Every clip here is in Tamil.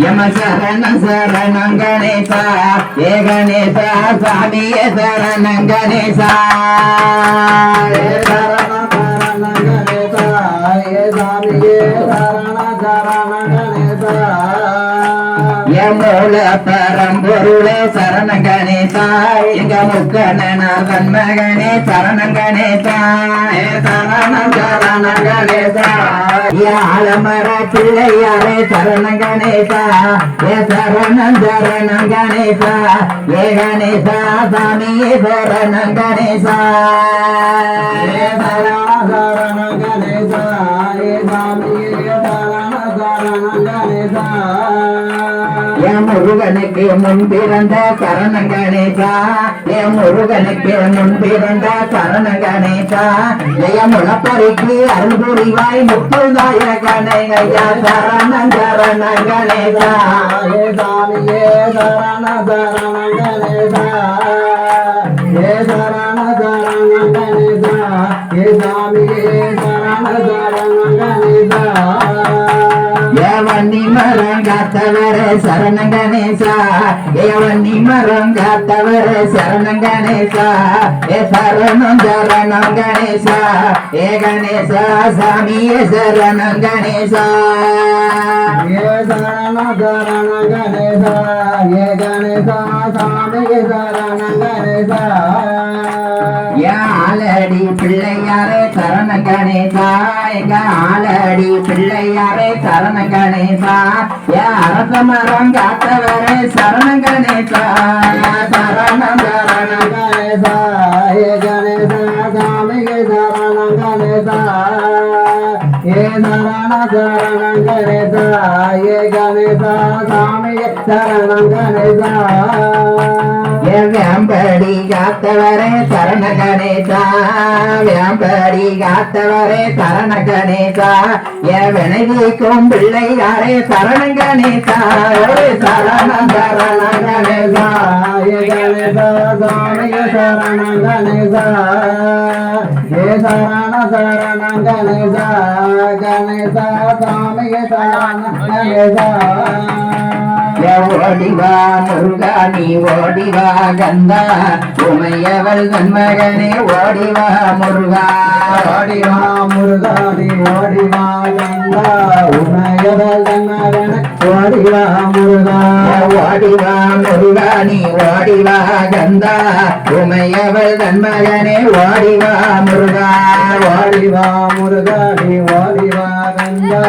யம சரண சரணம் கணேசா ஏ கணேசா சாமியே மூல பரம்பொருளே சரண கணேசா எங்க முக்கணன் மகனே சரண கணேசா ஏ சரண சரண கணேசா பிள்ளையாரே சரண கணேசா ஏ சரணம் சரணம் கணேசா ஏ கணேசா சாமியே சரணம் கணேசா ஏ சரண கணேசா ஏ சாமியே சரண சரணம் கணேசா முருகனுக்கு முன் பிறந்த சரண கணேசா ஏ முருகனுக்கு முன் பிறந்த சரண கணேசா ஜெய முளப்பரிக்கு அருள் புரிவாய் முத்துதாய கணையா சரண சரண கணேசா ஏ சாமியே சரண சரண கணேசா ஏ சரண சரண கணேசா ஏ சாமியே சரண சரண கணேசா மரம் காத்தவர சரண கணேசா. ஏவன்னி மரம் காத்தவர சரண கணேசா. ஏ சரணம் சரணம் கணேசா. ஏ கணேசா சாமியே சரணம் கணேசா. ஏ சரண சரண கணேசா. ஏ கணேசா சாமியே சரண கணேசா. ஆலடி பிள்ளையாரே சரண கணேசா எங்க ஆலடி பிள்ளையாரே சரண கணேசா ஏ அரச மரம் காத்தவரே சரண கணேசா சரணம் சரண கணேசா ஏ கணேசா சாமிகை சரண கணேசா ஏ சரண சரண கணேசா ஏ கணேசா சாமிகை சரண கணேசா வேம்படி காத்தவரே சரண கணேசா வேம்படி காத்தவரே சரண கணேசா என் வினைவிக்கும் பிள்ளையாரே சரண கணேசா சரண சரண கணேசா கணேசா சாமிய சரண கணேசா ஏ சரண சரண கணேசா கணேசா சாமிய சரண கணேசா ஓடிவா முருகா நீ ஓடிவா கந்தா. உமையவள் நன்மகனே ஓடிவா முருகா. ஓடிவா முருகா நீ ஓடிவா கந்தா. உமையவள் நன்மகனே ஓடிவா முருகா. ஓடிவா முருகா நீ ஓடிவா கந்தா. உமையவள் நன்மகனே ஓடிவா முருகா. ஓடிவா முருகா நீ ஓடிவா கந்தா.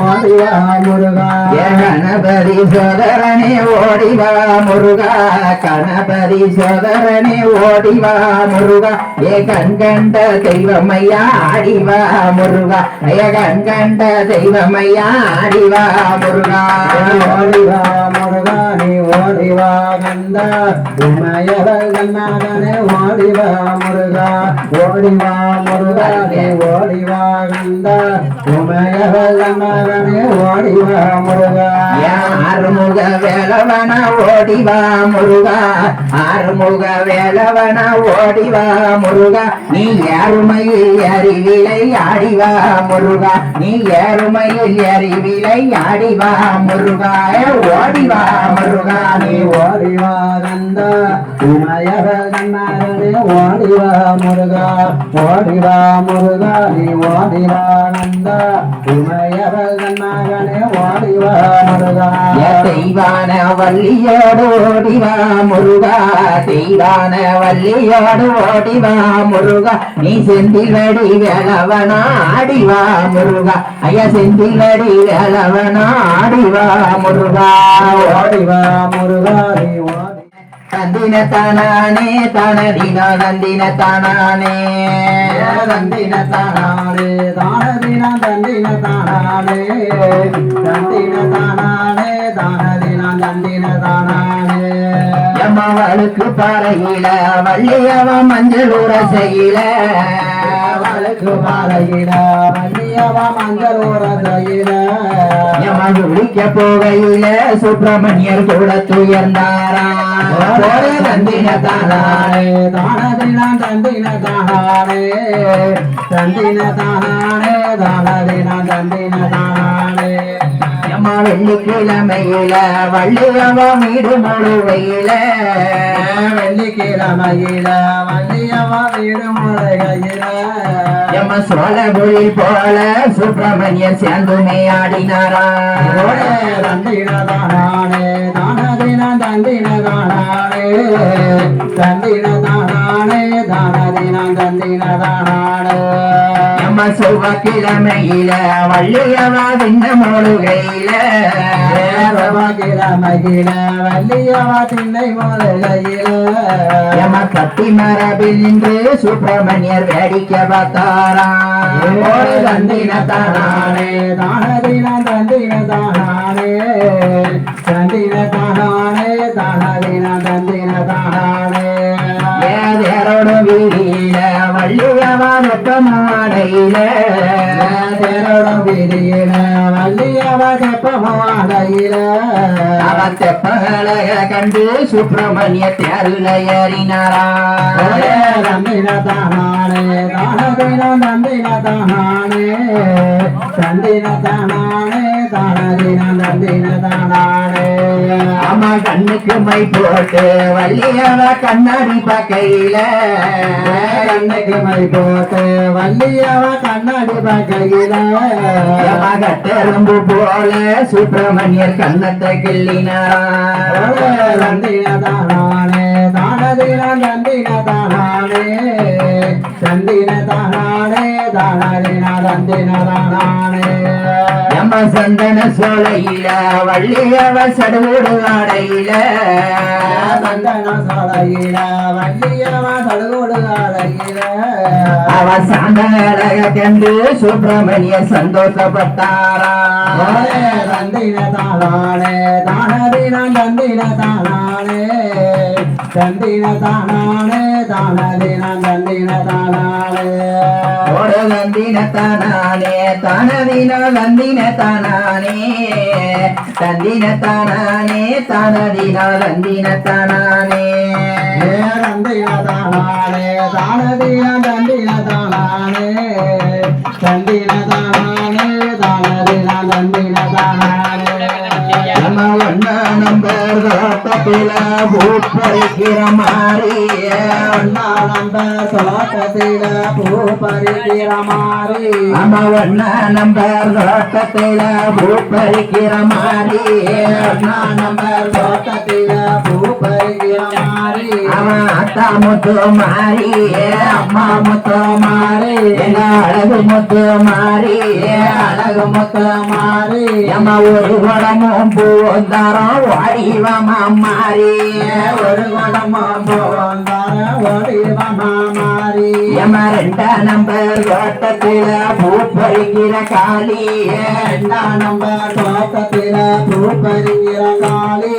ஓடிவா முருகா கணபதி சோதரனே ஓடிவா முருகா. கணபதி சோதரனே ஓடிவா முருகா. ஏ கண் கண்ட தெய்வமையா ஆடிவா முருகா. ஏ கண் கண்ட தெய்வமையா ஆடிவா முருகா. ஓடிவா முருகா நீ ஓடிவா கந்த உமையவள் கண்ணாகனே ஓடிவா முருகா. ஓடிவா நீ ஓடிவா கந்த உமையவள் கண்ணாகனே ஓடிவா முருகா. ஆறுமுக வேலவன ஓடிவா முருகா? ஆறுமுக வேலவன ஓடிவா முருகா? நீ ஏறுமையில் அறிவிலை ஆடிவா முருகா. நீ ஏறுமையில் அறிவிலை ஆடிவா முருகா. ஓடிவா முருகா. நீ ஓடிவா கந்த உமையவ கண்ணாரனே ஓடிவா முருகா. ஓடிவா முருகா நீ ஓடிவா நந்த உமையவ கண்ணாகனே ஓடிவா முருகா. தெய்வான வள்ளியோடு ஓடிவா முருகா. தெய்வான வள்ளியோடு ஓடிவா முருகா. நீ செந்திலடி வேலவனா ஆடிவா முருகா. ஐயா செந்திலடி வேலவனா ஆடிவா முருகா. ஓடிவா முருகா நீ ஓடி தந்தின தானானே தானதினா தந்தின தானானே தந்தின தானானே தானதினா தந்தின தானானே தந்தின தானானே தானதினா தந்தின தானானே எம்மவளுக்கு பாறையில வள்ளியவ மஞ்சள் உரசையில. அழுக்கு பாறையில வள்ளியவ மஞ்சள் உரசையில யமன் விழிக்க போகையில சுப்பிரமணியர் கூட துயர்ந்தாரா போரே தந்தின தானாரே தானதின தந்தின தானே தந்தின தானே தானதின தந்தின தானே யம்மா வெள்ளிக்கிழமையில வள்ளியவ வீடு முழுவையில வெள்ளிக்கிழமையில வள்ளி யம சோழபுரி போல சுப்பிரமணியர் சேர்ந்துமே ஆடினாரா? தந்தின தானே தானதின தந்தின தானே தந்தின தானே தானதின தந்தின யம செவ்வாய்க்கிழமையில வள்ளியவ விண்ண முழுகையில கிழமையில வள்ளியவ திண்ணை முறைகையில யம கத்தி மரபில் நின்று சுப்பிரமணியர் வேடிக்கை பார்த்தாரா தந்தின தானே தானதின தந்தின தானே தந்தின தானே தானதின தந்தின தானே ஏதேரோட வீதியில வள்ளியவ வெப்பமாடையில தேரோடம் விதியில வள்ளியவ கப்பமாடையில அவ தெப்பகளைய கண்டு சுப்பிரமணிய தேருல ஏறினாரா தந்தின தானே தானதின தந்தின தானே தந்தின தானே தானதின தந்தின தானே அம்மா கண்ணுக்கு மை போட்டு வள்ளியவ கண்ணாடி பக்கையில. கண்ணுக்கு மை போட்டு வள்ளியவ கண்ணாடி பக்கையில யம கட்டெரும்பு போல சுப்பிரமணியர் கண்ணத்தை கிள்ளினாரா. தந்தின தானே தானதின தந்தின தானே தந்தின தானே தானதின தந்தின தானே யம சந்தன சோலையில வள்ளியவ சடுகுடு ஆடையில. தந்தன சாலையில வள்ளியவ தடுகோடு ஆலையில அவ சாந்தனழக கண்டு சுப்பிரமணிய சந்தோஷப்பட்டாரா? தந்தின தானே தானதின தந்தின தானே தந்தின தானே தானதின தந்தின தானே ஒரு வந்தின தானானே தானதின வந்தின தானானே. தந்தின தானானே தானதின வந்தின தானானே. தந்தின தானே தானதின தந்தின தானே தந்தின தானே நம்ம நம்பர் தோட்டத்தில பூப்பறிக்கிற மாறிய நம்ப தோட்டத்தில பூ பறிக்கிற மாறி நம்ம ஒன்னா நம்பர் பூப்பறிக்கிற மாறிய மாறி அவன் அத்தா முத்து மாறி அம்மா முத்து மாறி அழகு முத்து மாறி அழகு முத்து மாறி. நம்ம ஒரு குடமும் பூந்தாரம் வடிவமா மாறி. ஒரு குடமும் பூந்தாரம் வடிவமா மாறி. எம்ம ரெண்டா நம்பர் தோட்டத்தில பூ பறிக்கிற காளி. ரெண்டாம் நம்பர் தோட்டத்தில பூ பறிக்கிற காளி.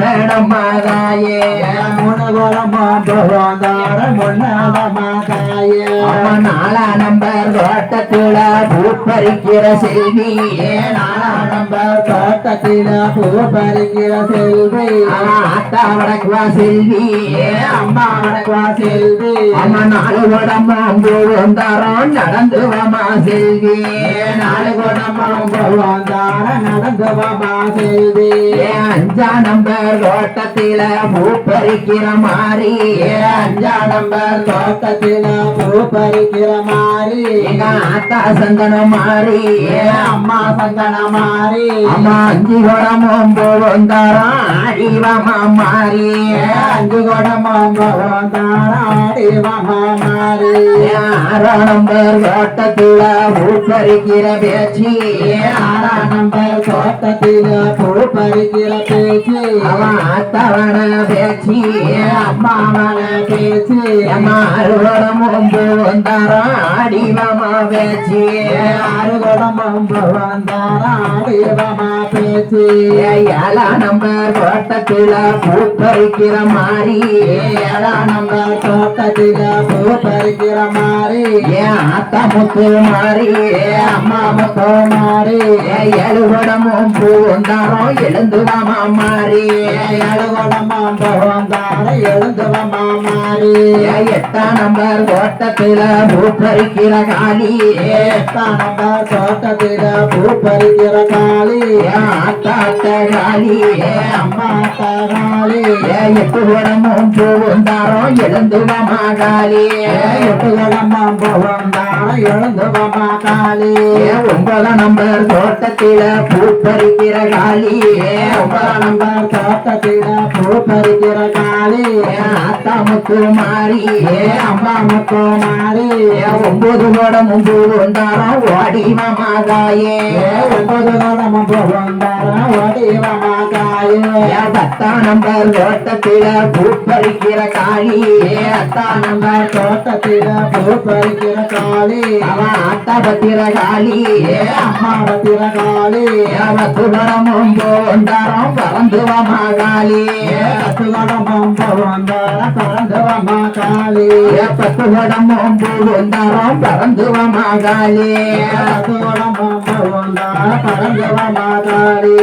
பூந்தாரம் முன்னடம் மாதாயே மூணு குடமா போந்தார முன்னாடமா தாயே நாலா நம்பர் தோட்டத்தில நாலா நம்பர் தோட்டத்தில பூ பறிக்கிற செல்வி. ஆத்தா வடக்குவா செல்வி. அம்மா வடக்குவா செல்வி. அம்மா நாலு உடம்பும் பூந்தாரம் நடந்து வாமா செல்வி. நாலு குடமா போந்தார நடந்தவமா செல்வி. அஞ்சா நம்பர் தோட்டத்தில பூ பறிக்கிற மாறி அஞ்சா நம்பர் தோட்டத்தில பூ பறிக்கிற மாறி எங்க ஆத்தா சந்தனம் மாறி. அம்மா சந்தன மாறி. அம்மா அஞ்சு குடமும் பூந்தாரம் ஆடிவாமா மாறி. அஞ்சு குடமும் பகவந்தாராடி மகாமாரி ஆறாம் நம்பர் ஓட்டத்துல ஊப்பறிக்கிற பேச்சு. ஆறாம் நம்பர் தோட்டத்தில பூ பறிக்கிற பேச்சு. அவன் ஆத்தவன பேச்சு. அம்மாவன பேச்சு மாறுவடம் வந்தாராடி மாமா பேச்சு. ஆறு வந்தாராடி மாமா மகா பேச்சு. ஏழாம் நம்பர் ஓட்டத்துல பூப்பறிக்கிற மாதிரி ஏழா நம்பர் தோட்டத்தில பூ பறிக்கிற மாறி. ஏன் ஆத்தா முத்து மாறி அம்மா முத்து மாறி. எழுவடமும் பூ வந்தாரம் எழுந்துவாமா மாறி ஏழு வந்தாரோ பகவந்தார எழுந்துவமா மாறி எட்டாம் நம்பர் ஓட்டத்துல பூப்பறிக்கிற காளி. எட்டாம் நம்பர் தோட்டத்தில பூ பறிக்கிற காளி. ஆத்தா அத்தை காளி. அம்மா காளி. எட்டு உடமும் பூ வந்தாரம் எழுந்துவாமா காளி. எட்டு குடமும் பகவந்தார எழுந்துவமா காளி. ஒன்பதாம் நம்பர் தோட்டத்தில பூ பறிக்கிற காளி ஒன்பதாம் நம்பர் தோட்டத்தில பறிக்கிற காளி ஆத்தா முத்து மாறி அம்மா முத்தோ மாறி ஒன்பது உடமும் பூ வந்தாரம் ஓடி மாமாகாயே ஒன்பது குடமும் பகவந்தார வடிவமா நம்பர் தோட்டத்தில பூ பறிக்கிற காளி நம்பர் தோட்டத்தில பூ பறிக்கிற காளி அவன் பத்திர காளி அம்மா பத்திர காளி மாகாளி பறந்துவமா காளி பத்து உடமும் பூ வந்தாரம் பறந்து மாகாளி பத்து குடமும் பகவந்தார பறந்துவமா காளி